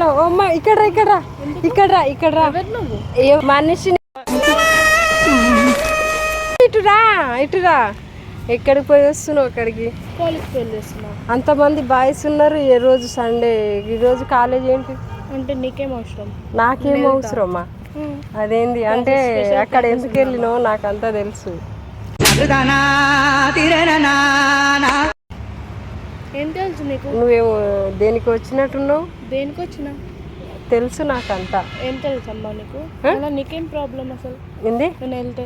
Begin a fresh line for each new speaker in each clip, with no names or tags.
Hello అమ్మ ఇక్కడ రా ఇక్కడ రా ఇక్కడ రా ఇక్కడ రా ఏ మనిషిని ఇటురా ఇటురా. ఎక్కడికి పోయి వస్తున్నావు అక్కడికి? అంతమంది బాయ్స్ ఉన్నారు ఏ రోజు సండే. ఈ రోజు కాలేజ్ ఏంటి?
అంటే నీకేం అవసరం?
నాకేం అవసరమ్మా అదేంది అంటే అక్కడ ఎందుకు వెళ్ళినావు నాకు అంతా తెలుసు.
ఏం తెలుసు నీకు?
నువ్వేమో దేనికి వచ్చినట్టున్నావు?
దేనికి వచ్చినా
తెలుసు నాకంతా.
ఏం తెలుసు అమ్మా నీకు అలా నీకేం ప్రాబ్లం అసలు?
ఏంది?
నేను వెళ్తే.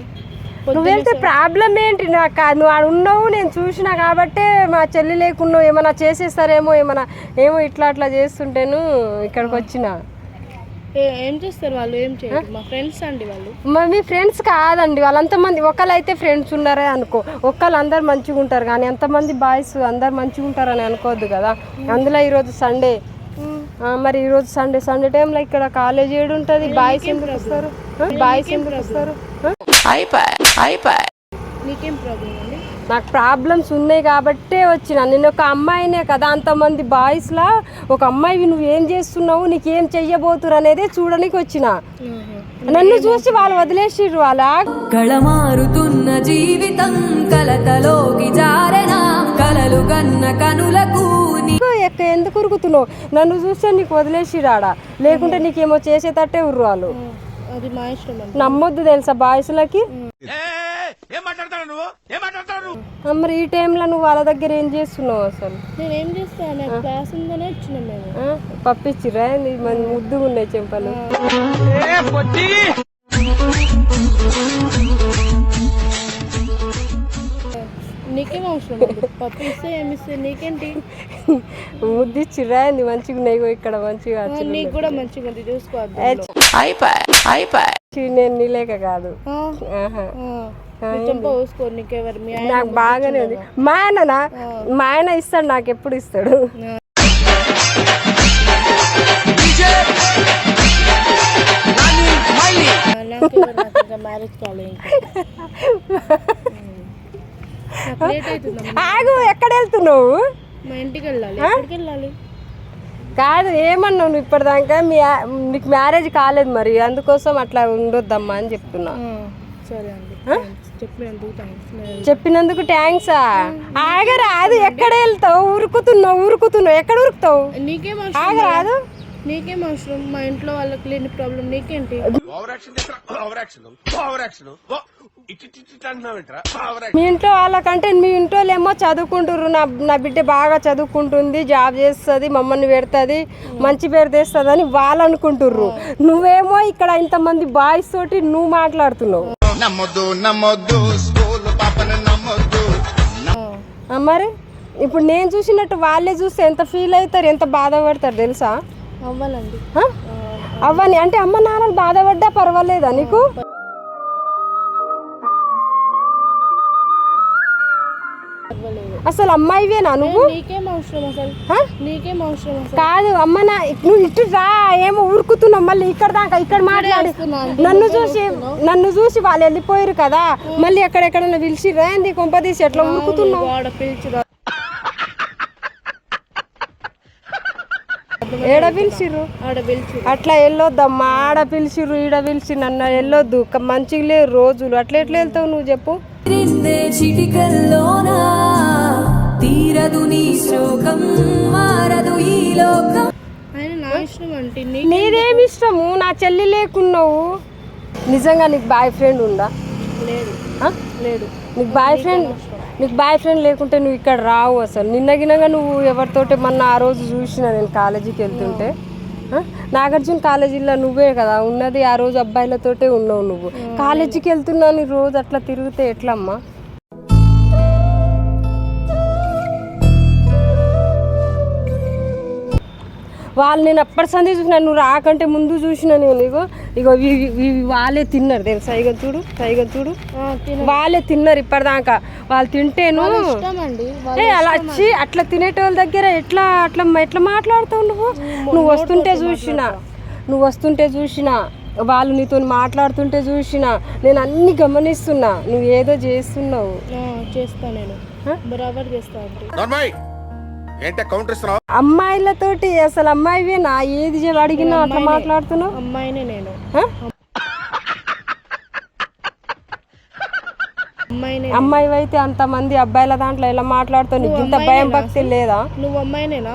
నువ్వు వెళ్తే ప్రాబ్లం ఏంటి? నాకు నువ్వు ఆడ ఉన్నావు నేను చూసిన కాబట్టే మా చెల్లి లేకున్నావు. ఏమైనా చేసేస్తారేమో ఏమైనా ఏమో ఇట్లా అట్లా చేస్తుంటేను ఇక్కడికి వచ్చిన.
ఏ- చేస్తారు వాళ్ళు? ఏం చేయరు? మా ఫ్రెండ్స్ అండి వాళ్ళు.
మరి మీ ఫ్రెండ్స్ కాదండి. వాళ్ళంతమంది ఒకళ్ళైతే ఫ్రెండ్స్ ఉన్నారే అనుకో ఒక్కళ్ళు అందరు మంచిగా ఉంటారు కానీ ఎంతమంది బాయ్స్ అందరు మంచిగా ఉంటారని అనుకోవద్దు కదా? అందులో ఈరోజు సండే మరి ఈరోజు సండే సండే టైంలో ఇక్కడ కాలేజ్ ఏడు ఉంటుంది బాయ్స్ ఎందుకు వస్తారు? బాయ్స్ ఎందుకు వస్తారు? ఆ?
నీకేం ప్రాబ్లం అండి?
నాకు ప్రాబ్లమ్స్ ఉన్నాయి కాబట్టే వచ్చిన. నేను ఒక అమ్మాయినే కదా అంతమంది బాయ్స్లా ఒక అమ్మాయివి నువ్వు ఏం చేస్తున్నావు నీకేం చెయ్యబోతురు అనేదే చూడడానికి వచ్చిన. నన్ను చూసి వాళ్ళు వదిలేసిర్రు వాళ్ళ
కళమారుతున్న జీవితం కలతలోకి జారెనా? కలలు కన్న కనులకు నీ
ఎక్క ఎందుకు ఉరుకుతున్నావు? నన్ను చూస్తే నీకు వదిలేసిరాడా లేకుంటే నీకేమో చేసేటట్టే ఉర్రు వాళ్ళు.
అది మా
ఆ, మరి ఈ టైంలో నువ్వు వాళ్ళ దగ్గర ఏం చేస్తున్నావు అసలు?
నేను ఏం చేస్తాను క్లాస్ ఉందనే వచ్చినాం మేము.
ముద్దుగా ఉన్నాయి చెంపలు.
నీకేం అవసరం అండి పప్పు ఇస్తే ఏమి ఇస్తే నీకేంటి?
ముద్దు ఇచ్చిరా నీ మంచిగా ఉన్నాయి ఇక్కడ మంచిగా
నీకు కూడా మంచిగా ఉంది చూసుకోవద్దు
చి, నేను నీలేక కాదు. నాకు బాగానే ఉంది. మా ఆయననా? మా ఆయన ఇస్తాడు నాకు ఎప్పుడు ఇస్తాడు? ఆగు ఎక్కడ వెళ్తున్నావు?
మా ఇంటికి వెళ్ళాలి. ఎక్కడికి వెళ్ళాలి?
కాదు ఏమన్నావు నువ్వు ఇప్పటిదాకా? మీ నీకు మ్యారేజ్ కాలేదు మరి అందుకోసం అట్లా ఉండొద్దమ్మా అని చెప్తున్నా.
సరే అండి. చెప్పినందుకు
చెప్పినందుకు థ్యాంక్సా ఆగరాదు ఎక్కడ వెళ్తావు? ఉరుకుతున్నావు ఉరుకుతున్నావు ఎక్కడ ఉరుకుతావు? ఆగరాదు.
నీకేం అవసరం? మా ఇంట్లో వాళ్ళకి లేని ప్రాబ్లం నీకేంటి?
మీ ఇంట్లో వాళ్ళకంటే మీ ఇంట్లో ఏమో చదువుకుంటారు నా నా బిడ్డ బాగా చదువుకుంటుంది జాబ్ చేస్తుంది మమ్మల్ని పెడుతుంది మంచి పేరు తెస్తుంది అని వాళ్ళు అనుకుంటుర్రు. నువ్వేమో ఇక్కడ ఇంతమంది బాయ్స్ తోటి నువ్వు మాట్లాడుతున్నావు.
నమ్మొద్దు నమ్మొద్దు. స్కూల్ పాపను నమ్మొద్దు.
ఆ, మరి? ఇప్పుడు నేను చూసినట్టు వాళ్ళే చూస్తే ఎంత ఫీల్ అవుతారు ఎంత బాధపడతారు తెలుసా?
అవ్వాలండి?
అవ్వని. అంటే అమ్మ నాన్నలు బాధపడ్డా పర్వాలేదా నీకు? అసలు అమ్మాయివేనా నువ్వు?
నీకేం అవసరం అసలు? నీకేం అవసరం
కాదు అమ్మ నా నువ్వు ఇటు రా ఏమో ఊరుకుతున్నావు. మళ్ళీ ఇక్కడ దాకా ఇక్కడ మాట్లాడి. నన్ను చూసి నన్ను చూసి వాళ్ళు వెళ్ళిపోయారు కదా. మళ్ళీ ఎక్కడెక్కడన్నా పిలిచి రాంది కొంపదీసి ఎట్లా ఊరుకుతున్నావు? ఏడ పిలిచిర్రు? అట్లా వెళ్ళొద్దమ్మా ఆడ పిలిచిర్రు ఈడ పిలిచి నన్ను వెళ్ళొద్దు. మంచిగా లేవు రోజులు. అట్లా ఎట్లా వెళ్తావు నువ్వు చెప్పు?
తీరదు నీ శోకం మారదు ఈ లోకం.
ఆయన నా ఇష్టం అంటే నీ
నీదేమి ఇష్టము? నా చెల్లి లేకున్నావు. నిజంగా నీకు బాయ్ ఫ్రెండ్ ఉందా?
లేదు? లేదు.
నీకు బాయ్ ఫ్రెండ్ నీకు బాయ్ ఫ్రెండ్ లేకుంటే నువ్వు ఇక్కడ రావు అసలు. నిన్నగినగా నువ్వు ఎవరితోటి మొన్న ఆ రోజు చూసిన నేను కాలేజీకి వెళ్తుంటే? నాగార్జున కాలేజీలో నువ్వే కదా ఉన్నది ఆ రోజు అబ్బాయిలతోటే ఉన్నావు నువ్వు. కాలేజీకి వెళ్తున్నావు నీ రోజు అట్లా తిరిగితే ఎట్లమ్మా? వాళ్ళు నేను అప్పటి సంది చూసిన నువ్వు రాకంటే ముందు చూసిన నేను ఇగో ఇగో ఇవి ఇవి వాళ్ళే తిన్నారు తెలుసా? ఇక చూడు ఇక చూడు. వాళ్ళే తిన్నారు ఇప్పటిదాకా. వాళ్ళు తింటేను ఏ అలా వచ్చి అట్లా తినేటోళ్ళ దగ్గర ఎట్లా అట్లా ఎట్లా మాట్లాడుతావు నువ్వు? నువ్వు వస్తుంటే చూసిన నువ్వు వస్తుంటే చూసిన వాళ్ళు నీతో మాట్లాడుతుంటే చూసిన నేను అన్ని గమనిస్తున్నా నువ్వు ఏదో చేస్తున్నావు.
ఆ, చేస్తా నేను. బరాబర్ చేస్తా
ఏంటే కౌంటర్ ఇస్తున్నావు?
అమ్మాయిలతోటి అసలు అమ్మాయివే నా ఏది అడిగినా అట్లా మాట్లాడుతున్నావు?
అమ్మాయినే నేను.
అమ్మాయి అయితే అంత మంది అబ్బాయిల దాంట్లో ఇలా మాట్లాడుతావు? ఇంత భయం భక్తి లేదా?
నువ్వు అమ్మాయినేనా?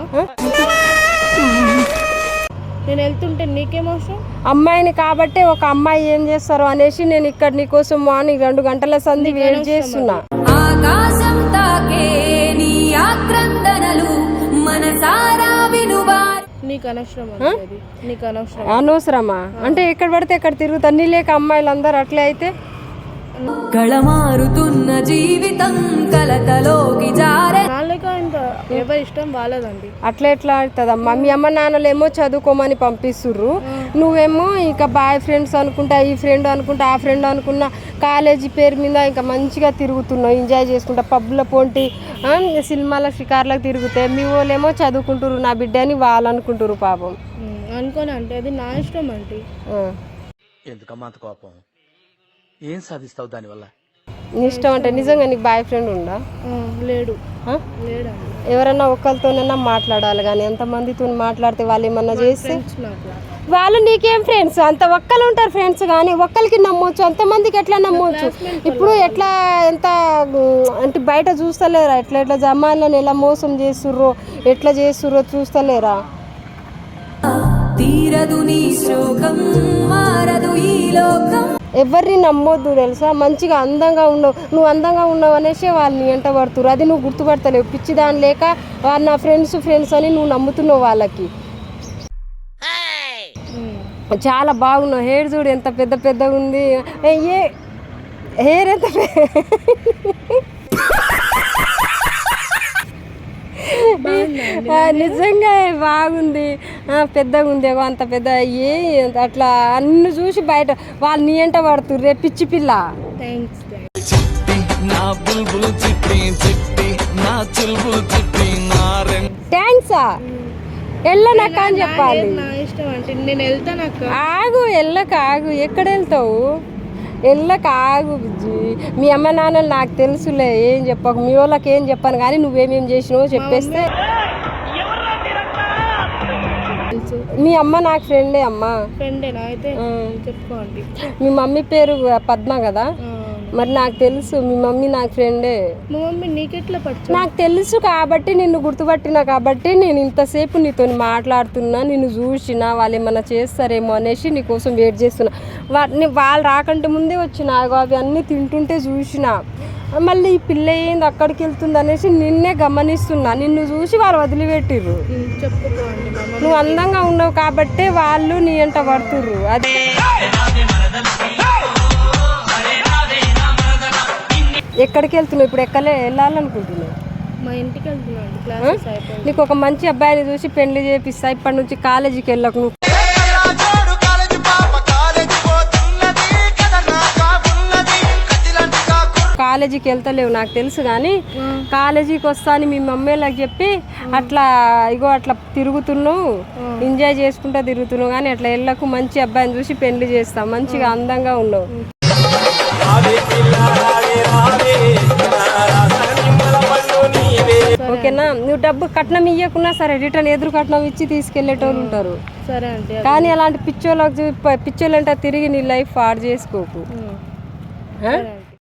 నేను వెళ్తుంటే నీకేం అవసరం?
అమ్మాయిని కాబట్టే ఒక అమ్మాయి ఏం చేస్తారు అనేసి నేను ఇక్కడ నీకోసం మార్నింగ్ రెండు గంటల సంధి వెయిట్ చేస్తున్నా.
ఆకాశం తాకే మనసారా
నీకు
అనవసరమా? అంటే ఎక్కడ పడితే ఎక్కడ తిరుగుతా. నీ లేక అమ్మాయిలు అందరు అట్లే అయితే?
కళమారుతున్న జీవితం కలతలోకి జారే
ఎవరి ఇష్టం వాళ్ళదండి
అట్లా ఎట్లా అవుతుందమ్మా మీ అమ్మ నాన్నలు ఏమో చదువుకోమని పంపిస్తుర్రు. నువ్వేమో ఇంకా బాయ్ ఫ్రెండ్స్ అనుకుంటా ఈ ఫ్రెండ్ అనుకుంటా ఆ ఫ్రెండ్ అనుకున్నా కాలేజీ పేరు మీద ఇంకా మంచిగా తిరుగుతున్నావు ఎంజాయ్ చేసుకుంటా పబ్ల పోంటి ఆ, సినిమాల షికార్లకు తిరిగితే మీ వాళ్ళేమో చదువుకుంటారు నా బిడ్డ అని వాళ్ళు అనుకుంటారు పాపం
అనుకోని అంటే అది నా ఇష్టం.
ఎందుకమ్మా అంత కోపం? ఏం సాధిస్తావు దానివల్ల?
నీ ఇష్టం అంటే నిజంగా నీకు బాయ్ ఫ్రెండ్ ఉందా
ఆ, లేడు.
ఎవరన్నా ఒక్కరితోనైనా మాట్లాడాలి కానీ ఎంతమందితో మాట్లాడితే వాళ్ళు ఏమన్నా చేస్తే? వాళ్ళు నీకేం ఫ్రెండ్స్ అంత ఒక్కరు ఉంటారు ఫ్రెండ్స్ కానీ ఒక్కరికి నమ్మొచ్చు అంతమందికి ఎట్లా నమ్మొచ్చు? ఇప్పుడు ఎట్లా ఎంత అంటే బయట చూస్తలేరా? ఎట్లా ఎట్లా జమాలను ఎలా మోసం చేస్తుర్రో? ఎట్లా చేస్తుర్రో చూస్తలేరా?
తీరదు నీ శోకం మారదు ఈ లోకం.
ఎవరిని నమ్మొద్దు తెలుసా? మంచిగా అందంగా ఉండవు. నువ్వు అందంగా ఉన్నావు అనేసి వాళ్ళని ఎంట పడుతురు అది నువ్వు గుర్తుపడతలేవు. పిచ్చి దాని లేక వాళ్ళు నా ఫ్రెండ్స్ ఫ్రెండ్స్ అని నువ్వు నమ్ముతున్నావు వాళ్ళకి. చాలా బాగున్నావు. హెయిర్ చూడు ఎంత పెద్ద పెద్దగా ఉంది ఏ ఏ- హెయిర్ ఎంత పె- ఆ, నిజంగా బాగుంది. ఆ, పెద్దగా ఉంది అంత పెద్ద ఏ అట్లా అన్ని చూసి బయట వాళ్ళు నీ ఎంట పడుతుర్రు రే పిచ్చి పిల్ల.
థ్యాంక్స్
వెళ్ళనక్క అని చెప్పాలి. ఆగు వెళ్ళక ఆగు. ఎక్కడ వెళ్తావు? వెళ్ళక ఆగు బుజ్జి. మీ అమ్మ నాన్నలు నాకు తెలుసులే ఏం చెప్పకు మీ వాళ్ళకి ఏం చెప్పాను కానీ నువ్వేమేం చేసినావో చెప్పేస్తే. మీ అమ్మ నాకు ఫ్రెండే అమ్మా?
ఫ్రెండేనా అయితే. చెప్పుకోండి.
మీ మమ్మీ పేరు పద్మ కదా? మరి నాకు తెలుసు మీ మమ్మీ నాకు ఫ్రెండే.
మా మమ్మీ నీకెట్లా పరిచయం?
నాకు తెలుసు కాబట్టి నిన్ను గుర్తుపట్టిన కాబట్టి నేను ఇంతసేపు నీతో మాట్లాడుతున్నా నిన్ను చూసిన వాళ్ళు ఏమన్నా చేస్తారేమో అనేసి నీకోసం వెయిట్ చేస్తున్నా. వాటిని వాళ్ళు రాకంటే ముందే వచ్చిన అవి అన్నీ తింటుంటే చూసిన. మళ్ళీ ఈ పిల్ల ఏంది అక్కడికి వెళ్తుంది అనేసి నిన్నే గమనిస్తున్నా. నిన్ను చూసి వాళ్ళు వదిలిపెట్టిర్రు. నువ్వు అందంగా ఉన్నావు కాబట్టే వాళ్ళు నీ ఎంట పడుతుర్రు. అది ఎక్కడికి వెళ్తున్నావు? ఇప్పుడు ఎక్కలే వెళ్ళాలనుకుంటున్నావు?
మా ఇంటికి వెళ్తున్నాను. క్లాసెస్ అయిపోయింది
నీకు ఒక మంచి అబ్బాయిని చూసి పెళ్ళి చేపిస్తా. ఇప్పటి నుంచి కాలేజీకి వెళ్ళకు నువ్వు. కాలేజీకి వెళ్తలేవు నాకు తెలుసు కానీ కాలేజీకి వస్తా అని మీ మమ్మీలకు చెప్పి అట్లా ఇగో అట్లా తిరుగుతున్నావు. ఎంజాయ్ చేసుకుంటా తిరుగుతున్నావు కానీ అట్లా వెళ్ళకు. మంచి అబ్బాయిని చూసి పెళ్ళి చేస్తా. మంచిగా అందంగా ఉన్నావు నువ్వు డబ్బు కట్నం ఇవ్వకున్నా సరే రిటర్న్ ఎదురు కట్నం ఇచ్చి తీసుకెళ్ళేటోళ్ళు ఉంటారు.
సరే ఆంటీ
కానీ అలాంటి పిచ్చోళ్ళకి పిచ్చోళ్ళంటే తిరిగి నీ లైఫ్ పాడు చేసుకోకు.